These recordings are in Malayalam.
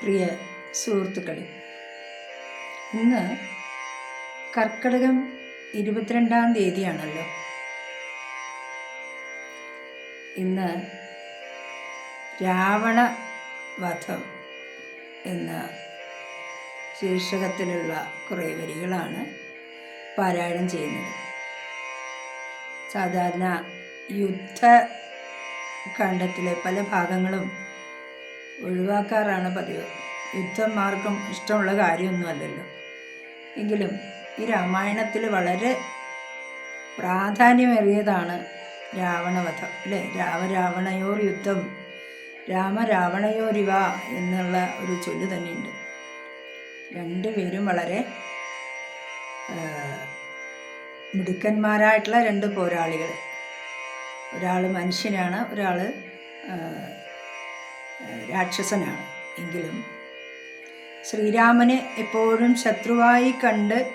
പ്രിയ സുഹൃത്തുക്കളെ ഇന്ന് കർക്കിടകം ഇരുപത്തിരണ്ടാം തീയതിയാണല്ലോ. ഇന്ന് രാവണ വധം എന്ന ശീർഷകത്തിലുള്ള കുറേ വരികളാണ് പാരായണം ചെയ്യുന്നത്. സാധാരണ യുദ്ധ കാണ്ഡത്തിലെ പല ഭാഗങ്ങളും ഒഴിവാക്കാറാണ് പതിവ്. യുദ്ധം ആർക്കും ഇഷ്ടമുള്ള കാര്യമൊന്നുമല്ലല്ലോ. എങ്കിലും ഈ രാമായണത്തിൽ വളരെ പ്രാധാന്യമേറിയതാണ് രാവണവധം അല്ലേ? രാമരാവണയോർ യുദ്ധം രാമരാവണയോരിവ എന്നുള്ള ഒരു ചൊല്ല് തന്നെയുണ്ട്. രണ്ടുപേരും വളരെ മിടുക്കന്മാരായിട്ടുള്ള രണ്ട് പോരാളികൾ ഒരാൾ മനുഷ്യനാണ് ഒരാൾ രാക്ഷസനാണ്. എങ്കിലും ശ്രീരാമനെ എപ്പോഴും ശത്രുവായി കണ്ട്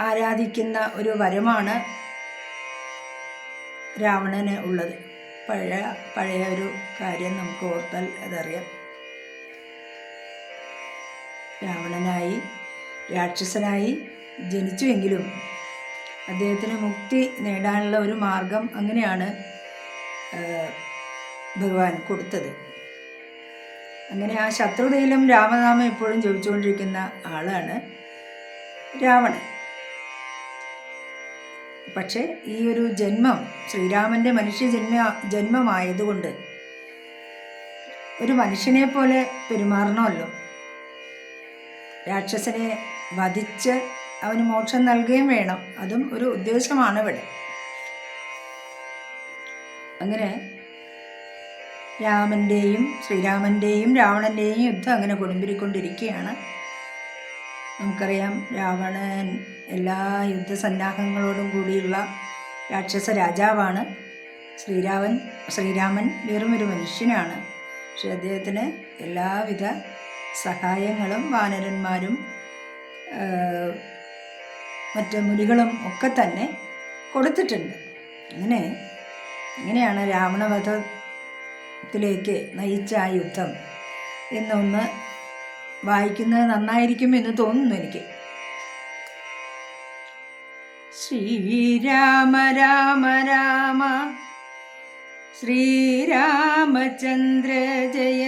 ആരാധിക്കുന്ന ഒരു വരമാണ് രാവണന് ഉള്ളത്. പഴയ പഴയ ഒരു കാര്യം നമുക്ക് ഓർത്താൽ അതറിയാം. രാവണനായി രാക്ഷസനായി ജനിച്ചുവെങ്കിലും അദ്ദേഹത്തിന് മുക്തി നേടാനുള്ള ഒരു മാർഗം അങ്ങനെയാണ് ഭഗവാൻ കൊടുത്തത്. അങ്ങനെ ആ ശത്രുതയിലും രാമനാമം എപ്പോഴും ജപിച്ചുകൊണ്ടിരിക്കുന്ന ആളാണ് രാവണൻ. പക്ഷേ ഈ ഒരു ജന്മം ശ്രീരാമന്റെ മനുഷ്യ ജന്മ ജന്മമായതുകൊണ്ട് ഒരു മനുഷ്യനെ പോലെ പെരുമാറണമല്ലോ. രാക്ഷസനെ വധിച്ച് അവന് മോക്ഷം നൽകുകയും വേണം. അതും ഒരു ഉദ്ദേശമാണ് ഇവിടെ. അങ്ങനെ രാമന്റെയും ശ്രീരാമന്റെയും രാവണന്റെയും യുദ്ധം അങ്ങനെ കൊടുമ്പിരിക്കൊണ്ടിരിക്കുകയാണ് നമുക്കറിയാം രാവണൻ എല്ലാ യുദ്ധസന്നാഹങ്ങളോടും കൂടിയുള്ള രാക്ഷസ രാജാവാണ്. ശ്രീരാമൻ ശ്രീരാമൻ വെറും ഒരു മനുഷ്യനാണ്. പക്ഷെ അദ്ദേഹത്തിന് എല്ലാവിധ സഹായങ്ങളും വാനരന്മാരും മറ്റ് മുനികളും ഒക്കെ തന്നെ കൊടുത്തിട്ടുണ്ട്. അങ്ങനെ ഇങ്ങനെയാണ് രാവണവധത്തിലേക്ക് നയിച്ച ആ യുദ്ധം. എന്നൊന്ന് വായിക്കുന്നത് നന്നായിരിക്കും എന്ന് തോന്നുന്നു എനിക്ക്. ശ്രീരാമ രാമ രാമ. ശ്രീരാമചന്ദ്ര ജയ.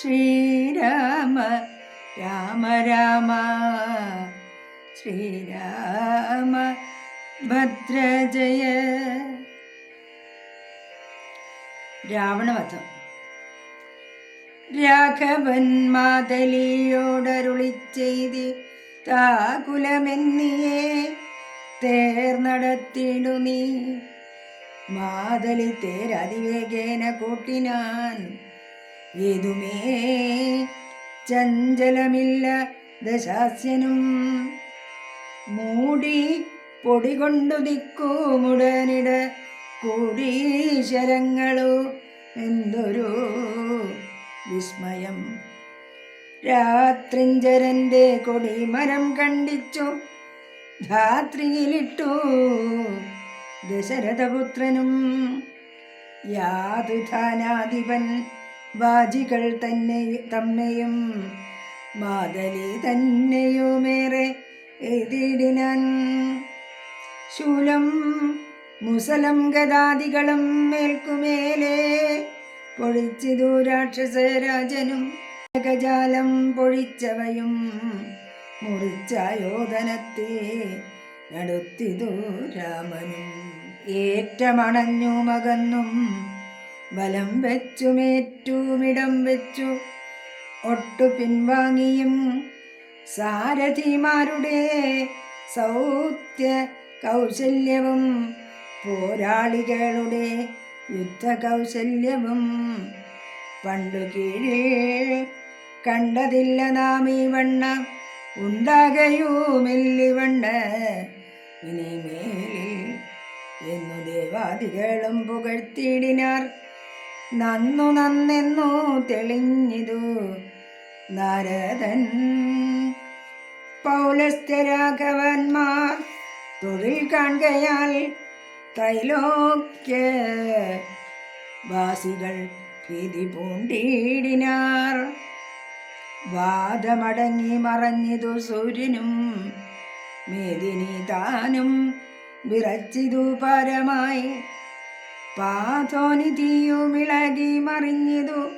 ശ്രീരാമ രാമ രാമ. ശ്രീരാമ ഭദ്ര ജയ. രാവണവധം. രാഘവൻ മാതലിയോടരുളി ചെയ്തി താകുലമെന്നിയെ തേർന്നടത്തിടു നീ. മാതലി തേരതിവേഗേന കൂട്ടിനാൻ. ഏതുമേ ചഞ്ചലമില്ല ദശാസ്യനും. മൂടി പൊടികൊണ്ടു ദിക്കൂമുടനിട കൂടീശരങ്ങളോ എന്തൊരു വിസ്മയം. രാത്രിഞ്ചരന്റെ കൊടിമരം കണ്ടിച്ചു. ധാത്രിയിലിട്ടു ദശരഥപുത്രനും. യാതുധാനാധിപൻ ബാജികൾ തന്നെ തമ്മയും മാതലി തന്നെയുമേറെ എഴുതിയിടിനാൻ. ശൂലം മുസലം ഗതാദികളും മേൽക്കുമേലേ പൊഴിച്ചിതു രാക്ഷസരാജനും ഗജാലം പൊഴിച്ചവയും മുറിച്ചായോധനത്തെ നടത്തിതു രാമനും. ഏറ്റമണഞ്ഞു മകന്നും ബലം വെച്ചുമേറ്റുമിടം വെച്ചു ഒട്ടു പിൻവാങ്ങിയും സാരഥിമാരുടെ സൗത്യ കൗശല്യവും പോരാളികളുടെ യുദ്ധകൗശല്യവും പണ്ടു കീഴിൽ കണ്ടതില്ല നാം ഈ വണ്ണ. ഉണ്ടാകയുമില്ലിവണ്ണ ഇനി മേലിൽ എന്നു ദേവാദികളും പുകഴ്ത്തിയിടിനാർ. നന്നു നന്നെന്നു തെളിഞ്ഞിതു നാരദൻ. പൗലസ്ഥരാഘവന്മാർ തൊഴിൽ കാണുകയാൽ ത്രൈലോക്യ വാസികൾ ഭീതി പൂണ്ടിടിനാർ. വാദമടങ്ങി മറഞ്ഞിതു സൂര്യനും മേദിനി താനും വിറച്ചിതു പരമായി. പാതോനിധിയുമിളകി മറിഞ്ഞിതു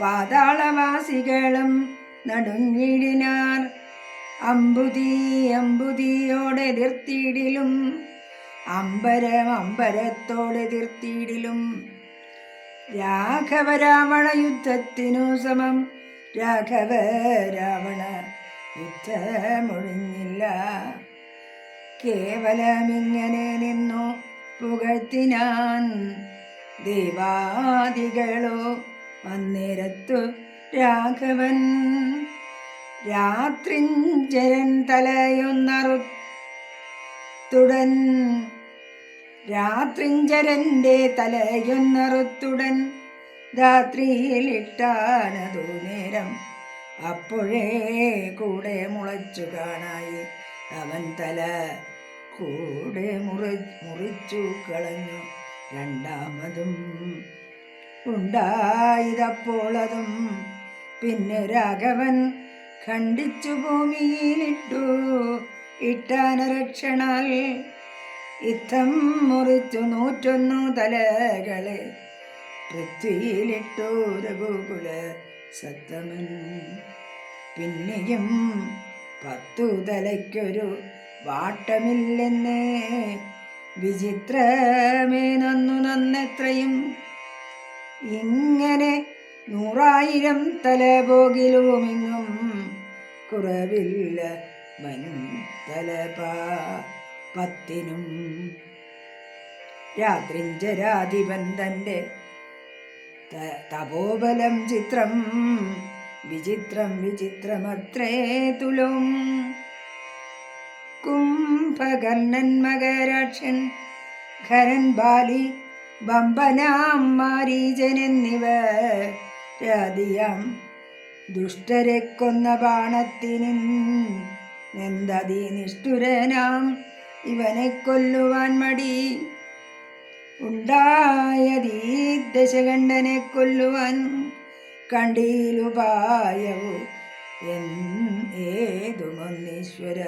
പാതാളവാസികളും നടുങ്ങിടിനാർ. അമ്പുതി അമ്പുതീയോടെ എതിർത്തിടിലും അമ്പരം രാഘവ രാവണ യുദ്ധത്തിനു സമം. രാഘവ രാവണ യുദ്ധമൊഴിഞ്ഞില്ല. കേവലമിങ്ങനെ നിന്നു പുകഴ്ത്തിനാൻ ദേവാദികളോ വന്നിരത്തു രാഘവൻ. രാത്രിഞ്ചരൻ തലയൊന്നറുത്തുടൻ രാത്രിഞ്ചരന്റെ തലയൊന്നറുത്തുടൻ രാത്രിയിലിട്ടാനതു നേരം. അപ്പോഴേ കൂടെ മുളച്ചു കാണായി. അവൻ തല കൂടെ മുറി മുറിച്ചു കളഞ്ഞു. രണ്ടാമതും ഉണ്ടായതപ്പോൾ പിന്നെ രാഘവൻ ഖണ്ഡിച്ചു ഭൂമിയിലിട്ടു. ഇട്ടാനരക്ഷണാൽ ഇത്തം മുറിച്ചു നൂറ്റൊന്നു തലകളെ പൃഥ്വിയിലിട്ടു രഘുകുല സത്തമൻ. പിന്നെയും പത്തു തലയ്ക്കൊരു വാട്ടമില്ലെന്ന് വിചിത്രമേ നന്നു നന്നെത്രയും. ഇങ്ങനെ നൂറായിരം തല പോകിലുമിങ്ങും കുറവില്ല പത്തിനും രാത്രിഞ്ചരാധിപൻ തന്റെ തപോബലം ചിത്രം വിചിത്രം വിചിത്രമത്രേ തുലും. കുംഭകർണൻ മകരാക്ഷൻ ഖരൻ ബാലി ബമ്പനാം മാരീജനെന്നിവ രാധിയാം ദുഷ്ടരെ കൊന്ന ബാണത്തിനും നെന്തതി നിഷ്ഠുരനാം ഇവനെ കൊല്ലുവാൻ മടി. ഉണ്ടായതീ ദശകണ്ഠനെ കൊല്ലുവാൻ കണ്ടീലുപായവു എൻ ഏതുമൊന്നീശ്വര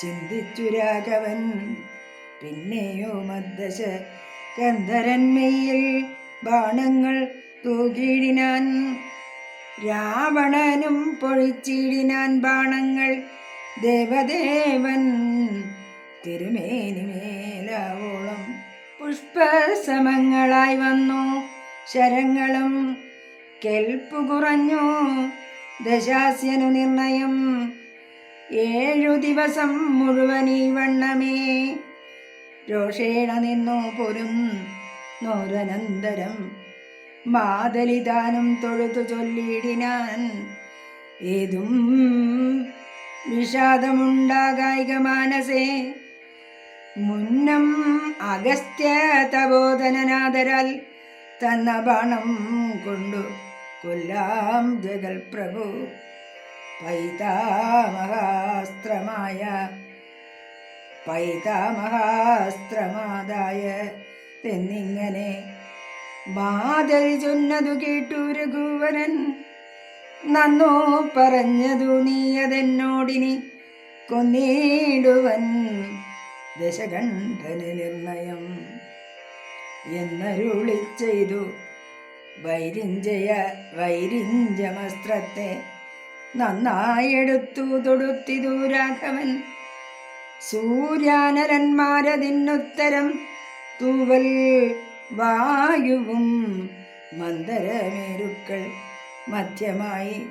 ചിന്തിച്ചു രാഘവൻ പിന്നെയോ മദ്ദശ ഗന്ധരന്മയിൽ ബാണങ്ങൾ തൂകിയിടിനാൻ. രാവണനും പൊഴിച്ചിടിനാൻ ബാണങ്ങൾ ദേവദേവൻ തിരുമേനിമേലാവോളം പുഷ്പസമങ്ങളായി വന്നു. ശരങ്ങളും കെൽപ്പു കുറഞ്ഞു. ദശാസ്യനു നിർണയം. ഏഴു ദിവസം മുഴുവൻ ഈ വണ്ണമേ. രോഷേണ നിന്നു പൊരും നോരനന്തരം. മാതലിദാനം തൊഴുതു ചൊല്ലിയിടിനാൻ. ഏതും വിഷാദമുണ്ടാകായിക മാനസേ മുന്നം അഗസ്ത്യ തപോധനനാദരാൽ തന്ന ബാണം കൊണ്ടു കൊല്ലാം ജഗൽ പ്രഭു. പൈതാമഹാസ്ത്രമായ പൈതാമഹാസ്ത്രമാതായ എന്നിങ്ങനെ മാതരി ചൊന്നതു കേട്ടു രഘുവരൻ. നന്നോ പറഞ്ഞതു നീയതെന്നോടിനി കൊന്നേടുവൻ ദശകണ്ഠന നിർണയം എന്നരുളി ചെയ്തു വൈരിഞ്ചയ വൈരിഞ്ചമസ്ത്രത്തെ നന്നായെടുത്തു തൊടുത്തിതു രാഘവൻ. സൂര്യാനരന്മാരതിനുത്തരം തൂവൽ വായുവും മന്ദരമേരുക്കൾ മധ്യമായി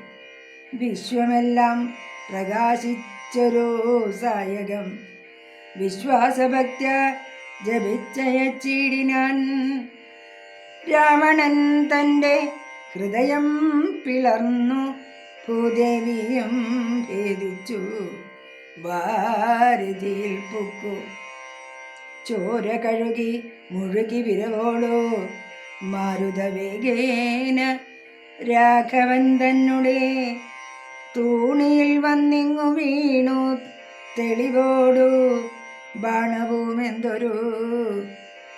വിശ്വമെല്ലാം പ്രകാശിച്ചൊരു സായകം. വിശ്വാസഭക്ത ജപിച്ചയച്ചിടിനാൻ രാവണൻ തന്റെ ഹൃദയം പിളർന്നു ഭൂദേവിയും ഭേദിച്ചു ഭാരതിയിൽ പൊക്കു. ചോര കഴുകി മുഴുകി വിരവോളൂ. മാരുതവേഗേന രാഘവൻ തന്നെ തൂണിയിൽ വന്നിങ്ങു വീണു തെളിവോടു ബാണവും എന്തൊരു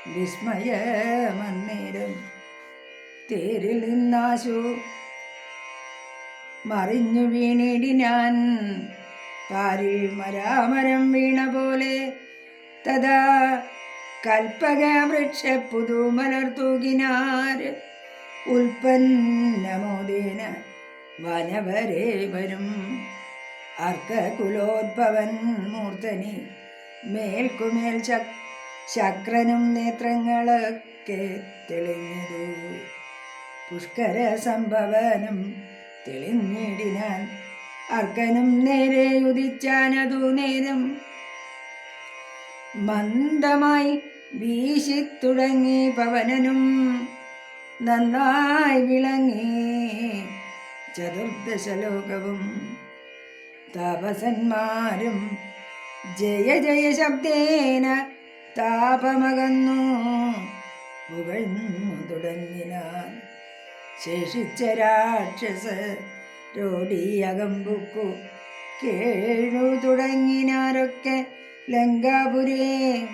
വിസ്മയമന്നേരം. തേരിൽ നിന്നാശു മറിഞ്ഞു വീണിടി ഞാൻ. പാരിൽ മരാമരം വീണ പോലെ തഥാ കൽപ്പക വൃക്ഷ പുതുമലർ തൂകിനാർ. ഉൽപ്പന്നമോദേന വനവരേവരും അർക്കകുലോദ്ഭവൻ മൂർത്തനി മേൽക്കുമേൽ ചക് ശക്രനും നേത്രങ്ങളൊക്കെ തെളിഞ്ഞതു. പുഷ്കര സംഭവനും തെളിഞ്ഞിടിനാൻ അർക്കനും നേരെ ഉദിച്ചാനതു നേരം. മന്ദമായി വീശിത്തുടങ്ങി പവനനും നന്നായി വിളങ്ങി. ചതുർദശലോകവും താപസന്മാരും ജയ ജയ ശബ്ദേന താപമകന്നു. പുകഴ്ന്നു തുടങ്ങിനാൻ ശേഷിച്ച രാക്ഷസ രോടിയകമ്പുക്കു കേഴു തുടങ്ങിനാരൊക്കെ ലങ്കാപുരേ.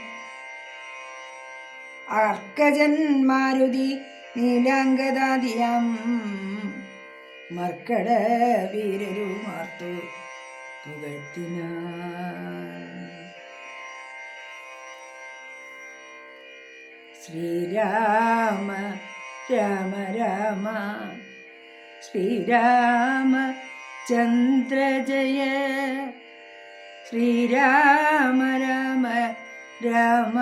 അർക്കജൻ മാരുതി നീലാംഗദാദിയം മർക്കട വീരരുമാർത്തു പുകഴ്ത്തിന ശ്രീരാമ രാമ രാമ ശ്രീരാമ ചന്ദ്ര ജയ ശ്രീരാമ രാമ രാമ.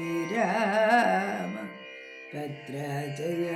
ശ്രീരാമ ഭദ്ര ജയ